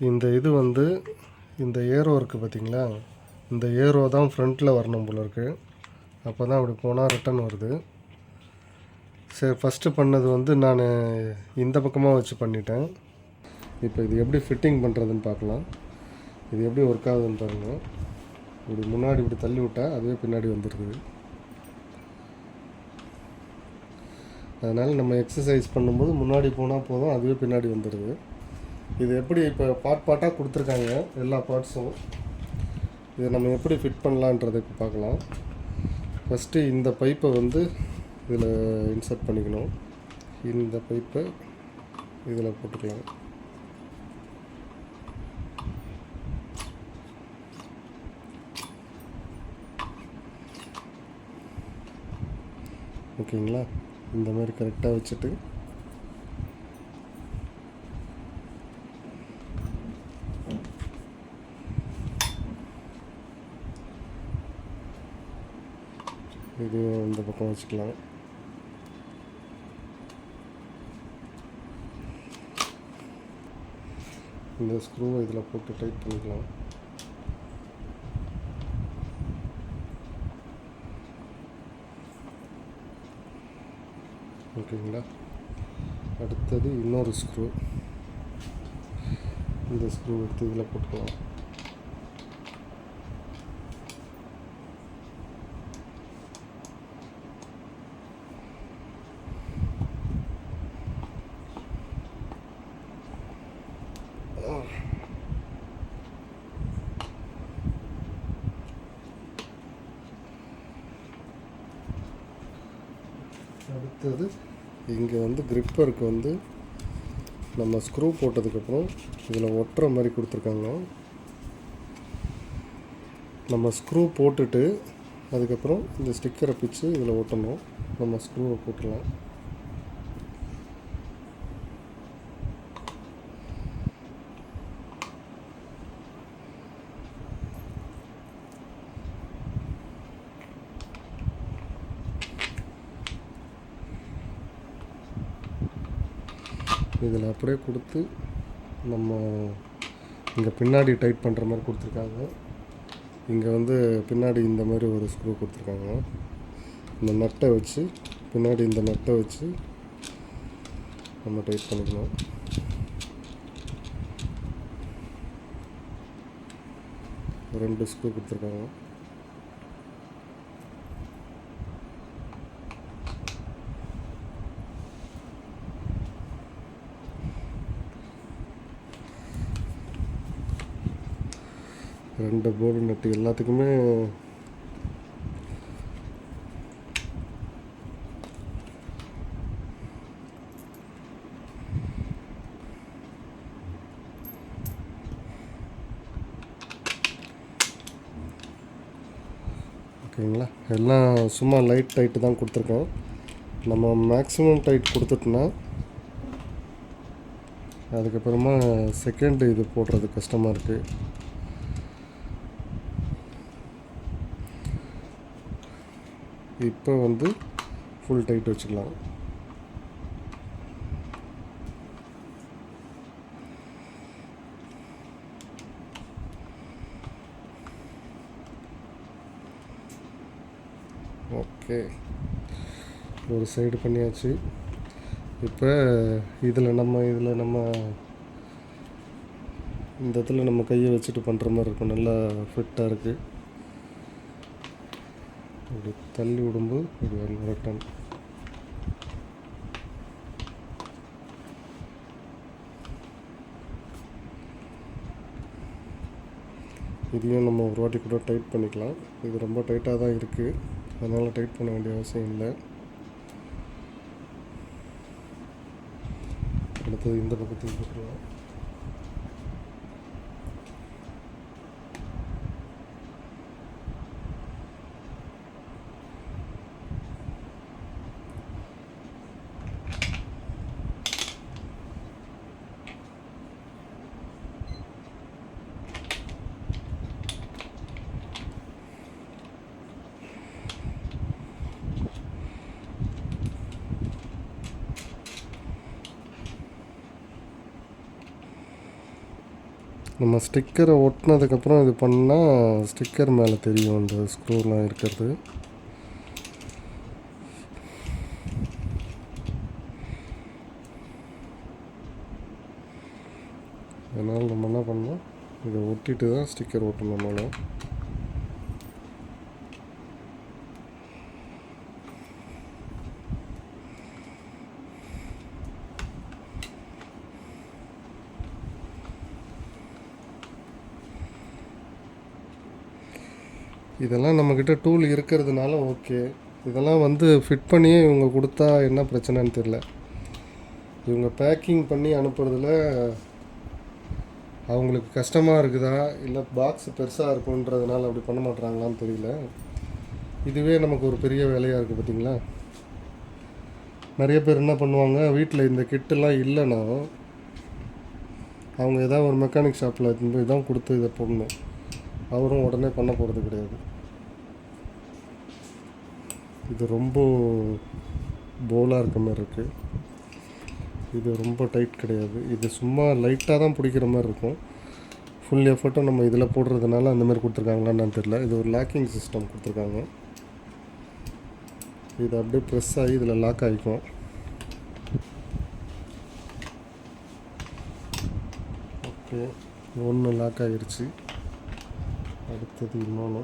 இந்த இது வந்து இந்த ஏரோ இருக்குது பார்த்தீங்களா இந்த ஏரோ தான் ஃப்ரண்ட்டில் வரணும் போல இருக்குது அப்போ தான் அப்படி போனால் ரிட்டன் வருது. சரி ஃபஸ்ட்டு பண்ணது வந்து நான் இந்த பக்கமாக வச்சு பண்ணிட்டேன். இப்போ இது எப்படி ஃபிட்டிங் பண்ணுறதுன்னு பார்க்கலாம் இது எப்படி ஒர்க் ஆகுதுன்னு பாருங்கள் இப்படி முன்னாடி இப்படி தள்ளி விட்டால் அதுவே பின்னாடி வந்துடுது அதனால் நம்ம எக்ஸசைஸ் பண்ணும்போது முன்னாடி போனால் போதும் அதுவே பின்னாடி வந்துடுது இது எப்படி இப்போ பார்ட் பார்ட்டாக கொடுத்துருக்காங்க எல்லா பார்ட்ஸும் இதை நம்ம எப்படி ஃபிட் பண்ணலான்றதுக்கு பார்க்கலாம். ஃபஸ்ட்டு இந்த பைப்பை வந்து இதில் இன்சர்ட் பண்ணிக்கணும். இந்த பைப்பை இதில் போட்டுக்கலாம். ஓகேங்களா? இந்த மாதிரி கரெக்டாக வச்சுட்டு இது இந்த பக்கம் வச்சுக்கலாம். இந்த ஸ்க்ரூவை இதில் போட்டு டைட் பண்ணிக்கலாம். ஓகேங்களா? அடுத்தது இன்னொரு ஸ்க்ரூ இந்த ஸ்க்ரூ எடுத்து இதில் போட்டுக்கலாம். அடுத்தது இங்கே வந்து கிரிப்பருக்கு வந்து நம்ம ஸ்க்ரூ போட்டதுக்கப்புறம் இதில் ஒட்டுற மாதிரி கொடுத்துருக்காங்க. நம்ம ஸ்க்ரூ போட்டுட்டு அதுக்கப்புறம் இந்த ஸ்டிக்கரை பிச்சு இதில் ஒட்டணும். நம்ம ஸ்க்ரூவை போட்டுடலாம். இதில் அப்படியே கொடுத்து நம்ம இங்கே பின்னாடி டைட் பண்ணுற மாதிரி கொடுத்துருக்காங்க. இங்கே வந்து பின்னாடி இந்த மாதிரி ஒரு ஸ்க்ரூ கொடுத்துருக்காங்க. இந்த நட்டை வச்சு பின்னாடி இந்த நட்டை வச்சு நம்ம டைட் பண்ணிக்கணும். ரெண்டு ஸ்க்ரூ கொடுத்துருக்காங்க. ரெண்டு போர்டு நட்டு எல்லாத்துக்குமே ஓகேங்களா? எல்லாம் சும்மா லைட் டைட்டு தான் கொடுத்துருக்கேன் நம்ம மேக்ஸிமம் டைட் கொடுத்துட்டோன்னா அதுக்கப்புறமா செகண்ட் இது போடுறது கஷ்டமாக இருக்குது இப்போ வந்து ஃபுல் டைட் வச்சுக்கலாம் ஓகே. ஒரு சைடு பண்ணியாச்சு. இப்போ இதில் நம்ம இதில் நம்ம இந்த இடத்துல நம்ம கையை வச்சுட்டு பண்ணுற மாதிரி இருக்கும். நல்லா ஃபிட்டாக இருக்குது தள்ளி விடும்போது இப்படி வரணும் ரிட்டன் இதையும் நம்ம ஒரு வாட்டி கூட டைட் பண்ணிக்கலாம். இது ரொம்ப டைட்டாக தான் இருக்குது அதனால் டைட் பண்ண வேண்டிய அவசியம் இல்லை. அடுத்தது இந்த பக்கத்துக்கு போட்டுருவோம் நம்ம ஸ்டிக்கரை ஒட்டினதுக்கப்புறம் இது பண்ணால் ஸ்டிக்கர் மேலே தெரியும் அந்த ஸ்க்ரூலாம் இருக்கிறது. அதனால் நம்ம என்ன பண்ணோம் இதை ஒட்டிட்டு தான் ஸ்டிக்கர் ஒட்டணும் மேலே இதெல்லாம் நம்மக்கிட்ட டூல் இருக்கிறதுனால ஓகே இதெல்லாம் வந்து ஃபிட் பண்ணியே இவங்க கொடுத்தா என்ன பிரச்சனைன்னு தெரில இவங்க பேக்கிங் பண்ணி அனுப்புறதுல அவங்களுக்கு கஷ்டமாக இருக்குதா? இல்லை பாக்ஸ் பெருசாக இருக்குன்றதுனால அப்படி பண்ண மாட்றாங்களான்னு தெரியல. இதுவே நமக்கு ஒரு பெரிய வேலையாக இருக்குது பார்த்தீங்களா நிறைய பேர் என்ன பண்ணுவாங்க வீட்டில் இந்த கிட்டெல்லாம் இல்லைன்னா அவங்க ஏதாவது ஒரு மெக்கானிக் ஷாப்பில் போய் தான் கொடுத்து இதை போடணும். அவரும் உடனே பண்ண போகிறது கிடையாது. இது ரொம்ப போலாக இருக்க மாதிரி இருக்குது இது ரொம்ப டைட் கிடையாது. இது சும்மா லைட்டாக தான் பிடிக்கிற மாதிரி இருக்கும். ஃபுல் எஃபர்ட்டும் நம்ம இதில் போடுறதுனால அந்த மாதிரி கொடுத்துருக்காங்களான்னு தெரியல. இது ஒரு லாக்கிங் சிஸ்டம் கொடுத்துருக்காங்க. இது அப்படியே ப்ரெஸ் ஆகி இதில் லாக் ஆகிக்கும். ஓகே ஒன்று லாக் ஆகிருச்சு. அடுத்தது இன்னொன்று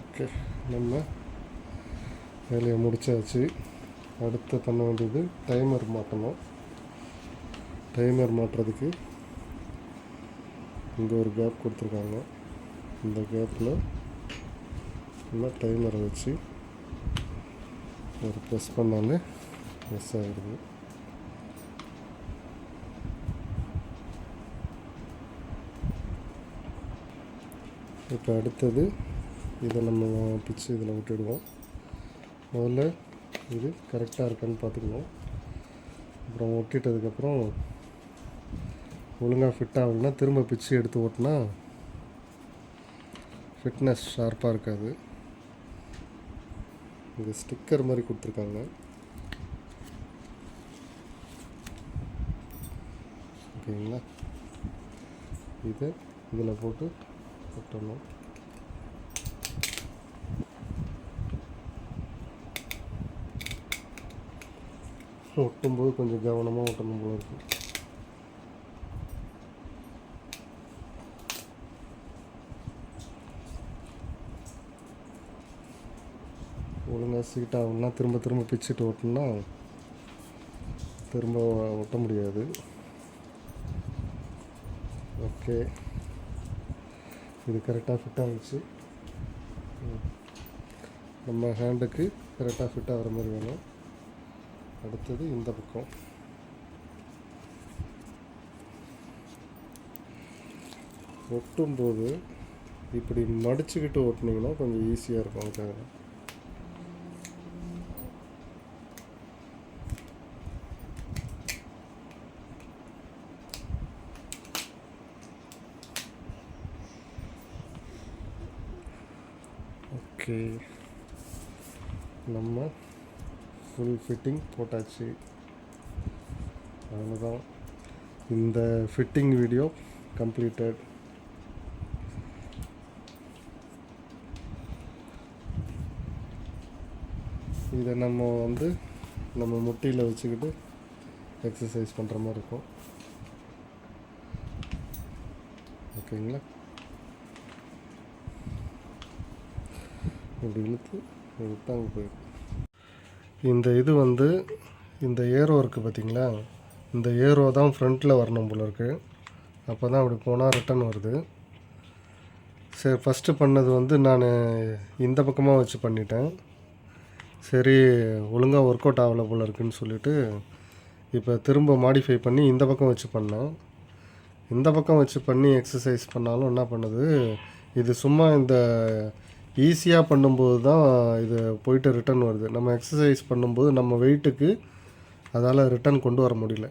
ஓகே நம்ம வேலையை முடித்தாச்சு அடுத்து பண்ண வேண்டியது டைமர் மாட்டணும் டைமர் மாட்டுறதுக்கு இங்கே ஒரு கேப் கொடுத்துருக்காங்க. இந்த கேப்பில் நல்லா டைமரை வச்சு ஒரு ப்ரெஸ் பண்ணாலே ப்ரெஸ் ஆகிடுது இப்போ அடுத்தது இதை நம்ம பிச்சு இதில் விட்டுடுவோம். முதல்ல இது கரெக்டாக இருக்கான்னு பார்த்துக்கணும். அப்புறம் ஒட்டிட்டதுக்கப்புறம் ஒழுங்காக ஃபிட் ஆகலைன்னா திரும்ப பிச்சு எடுத்து ஓட்டினா ஃபிட்னஸ் ஷார்ப்பாக இருக்காது. இது ஸ்டிக்கர் மாதிரி கொடுத்துருக்காங்க. ஓகேங்களா? இதை இதில் போட்டு ஒட்டணும் ஒட்டும்போது கொஞ்சம் கவனமாக ஒட்டணும் போல இருக்கும் ஒழுங்காக சீட் ஆகும்னா திரும்ப திரும்ப பிச்சுட்டு ஓட்டணும்னா திரும்ப ஒட்ட முடியாது. ஓகே இது கரெக்டாக ஃபிட் ஆகிடுச்சு நம்ம ஹேண்டுக்கு கரெக்டாக ஃபிட் ஆகிற மாதிரி வேணும். அடுத்தது இந்த பக்கம். ஒட்டும்போது இப்படி மடிச்சுக்கிட்டு ஓட்டுனீங்கன்னா கொஞ்சம் ஈஸியாக இருக்கும் அதுக்காக. ஓகே. நம்ம ஃபுல் ஃபிட்டிங் போட்டாச்சு. அவ்வளோதான் இந்த ஃபிட்டிங் வீடியோ கம்ப்ளீட்டட் இதை நம்ம வந்து நம்ம முட்டியில் வச்சுக்கிட்டு எக்ஸசைஸ் பண்ணுற மாதிரி இருக்கும். ஓகேங்களா? இப்படி இழுத்து இழுத்து அங்கே போயிடும் இந்த இது வந்து இந்த ஏரோ இருக்குது பார்த்தீங்களா இந்த ஏரோ தான் ஃப்ரண்ட்டில் வரணும் போல இருக்குது அப்போ தான் அப்படி போனால் ரிட்டன் வருது. சரி ஃபஸ்ட்டு பண்ணது வந்து நான் இந்த பக்கமாக வச்சு பண்ணிட்டேன். சரி ஒழுங்காக ஒர்க் அவுட் ஆகலை போல இருக்குன்னு சொல்லிட்டு இப்போ திரும்ப மாடிஃபை பண்ணி இந்த பக்கம் வச்சு பண்ணேன். இந்த பக்கம் வச்சு பண்ணி எக்ஸசைஸ் பண்ணாலும் என்ன பண்ணுது? இது சும்மா இந்த ஈஸியாக பண்ணும்போது தான் இது போயிட்டு ரிட்டர்ன் வருது. நம்ம எக்ஸசைஸ் பண்ணும்போது நம்ம வெயிட்டுக்கு அதால் ரிட்டர்ன் கொண்டு வர முடியல.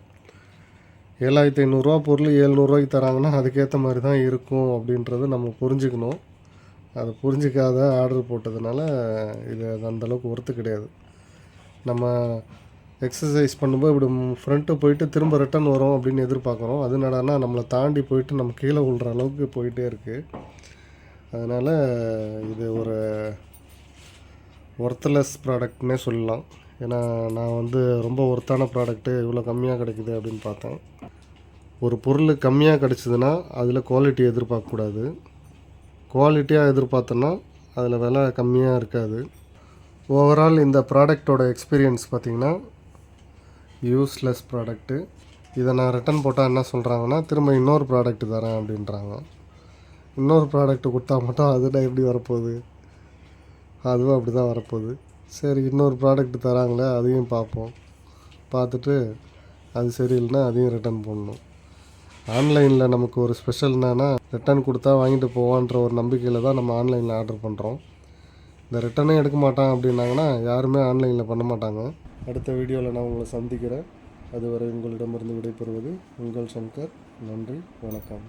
ஏழாயிரத்தி ஐநூறுரூவா பொருள் ஏழ்நூறுவாய்க்கு தராங்கன்னா அதுக்கேற்ற மாதிரி தான் இருக்கும் அப்படின்றது நம்ம புரிஞ்சுக்கணும். அதை புரிஞ்சிக்காத ஆர்டர் போட்டதுனால இது அது அந்தளவுக்கு ஒர்த்து கிடையாது. நம்ம எக்ஸசைஸ் பண்ணும்போது இப்படி ஃப்ரண்ட்டு போயிட்டு திரும்ப ரிட்டன் வரும் அப்படின்னு எதிர்பார்க்குறோம். அது என்னடான்னா நம்மளை தாண்டி போயிட்டு நம்ம கீழே விழுற அளவுக்கு போயிட்டே இருக்குது அதனால் இது ஒரு ஒர்த்லெஸ் ப்ராடக்ட்னே சொல்லலாம். ஏன்னா நான் வந்து ரொம்ப ஒர்த்தான ப்ராடக்ட்டு இவ்வளோ கம்மியாக கிடைக்குது அப்படின்னு பார்த்தேன். ஒரு பொருள் கம்மியாக கிடச்சிதுன்னா அதில் குவாலிட்டி எதிர்பார்க்கக்கூடாது. குவாலிட்டியாக எதிர்பார்த்தோன்னா அதில் விலை கம்மியாக இருக்காது. ஓவரால் இந்த ப்ராடக்டோட எக்ஸ்பீரியன்ஸ் பார்த்திங்கன்னா யூஸ்லெஸ் ப்ராடக்ட்டு இதை நான் ரிட்டர்ன் போட்டால் என்ன சொல்கிறாங்கன்னா திரும்ப இன்னொரு ப்ராடக்ட் தரேன் அப்படின்றாங்க. இன்னொரு ப்ராடக்ட் கொடுத்தா மட்டும் அதுனா எப்படி வரப்போகுது? அதுவும் அப்படி தான் வரப்போகுது. சரி இன்னொரு ப்ராடக்ட் தராங்களே அதையும் பார்ப்போம். பார்த்துட்டு அது சரியில்லைன்னா அதையும் ரிட்டர்ன் பண்ணணும். ஆன்லைனில் நமக்கு ஒரு ஸ்பெஷல் என்னன்னா ரிட்டர்ன் கொடுத்தா வாங்கிட்டு போவான்ற ஒரு நம்பிக்கையில் தான் நம்ம ஆன்லைனில் ஆர்டர் பண்ணுறோம் இந்த ரிட்டனே எடுக்க மாட்டாங்க அப்படின்னாங்கன்னா யாருமே ஆன்லைனில் பண்ண மாட்டாங்க. அடுத்த வீடியோவில் நான் உங்களை சந்திக்கிறேன். அதுவரை உங்களிடமிருந்து விடைபெறுவது உங்கள் சங்கர். நன்றி வணக்கம்.